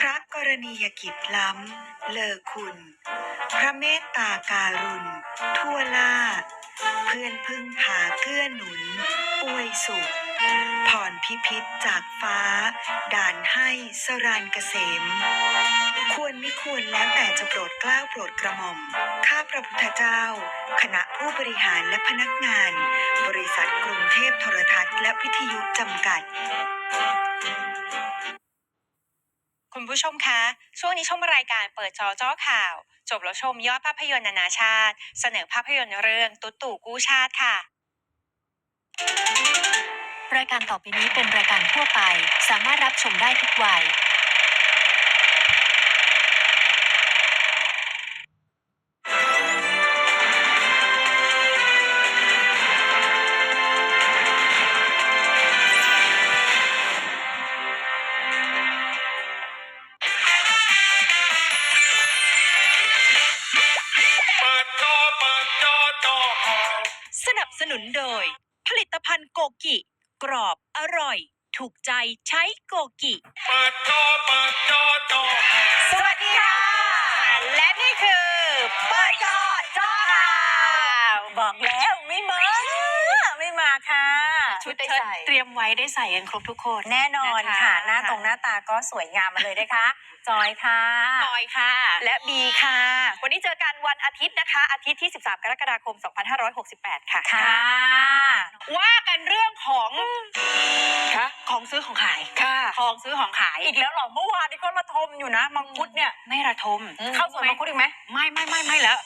พระกรณียกิจล้ำ เลอคุณ พระเมตตาการุณ ทั่วล่า เพื่อนพึ่งพาเกื้อหนุนอวยสุขพรพิพิธจากฟ้า ด่านให้สรานเกษม ควรไม่ควรแล้วแต่จะโปรดเกล้าโปรดกระหม่อม ข้าพระพุทธเจ้า คณะผู้บริหารและพนักงาน บริษัทกรุงเทพโทรทัศน์และวิทยุจำกัด ผู้ชมคะ ช่วงนี้ชมรายการเปิดจอจ้อข่าว จบแล้วชมยอดภาพยนตร์นานาชาติ เสนอภาพยนตร์เรื่องตุ๊ตู่กู้ชาติค่ะ รายการต่อไปนี้เป็นรายการทั่วไป สามารถรับชมได้ทุกวัย นับสนุนโดย ผลิตภัณฑ์โกกิ กรอบอร่อย ถูกใจใช้โกกิ เปิดจอเปิดจอจอข่าวสวัสดีค่ะ และนี่คือเปิดจอจ้อข่าวบอกแล้วไม่มา ไม่มาค่ะ ชุดเชิ้ตเตรียมไว้ได้ใส่กันครบทุกคนแน่นอนนะคะค่ะ หน้าตรงหน้าตาก็สวยงามมาเลยนะคะ จอยค่ะปอยค่ะ และบีค่ะ วันนี้เจอกันวันอาทิตย์นะคะ อาทิตย์ที่ 13 กรกฎาคม 2568 ค่ะ ค่ะ ว่ากันเรื่องของคะของซื้อของขายค่ะของซื้อของขายอีกแล้วเหรอเมื่อวานนี้ก็ระทมอยู่นะมังคุดเนี่ยไม่ระทมเข้าสวนมังคุดอีกไหมไม่ไม่ไม่ไม่แล้ว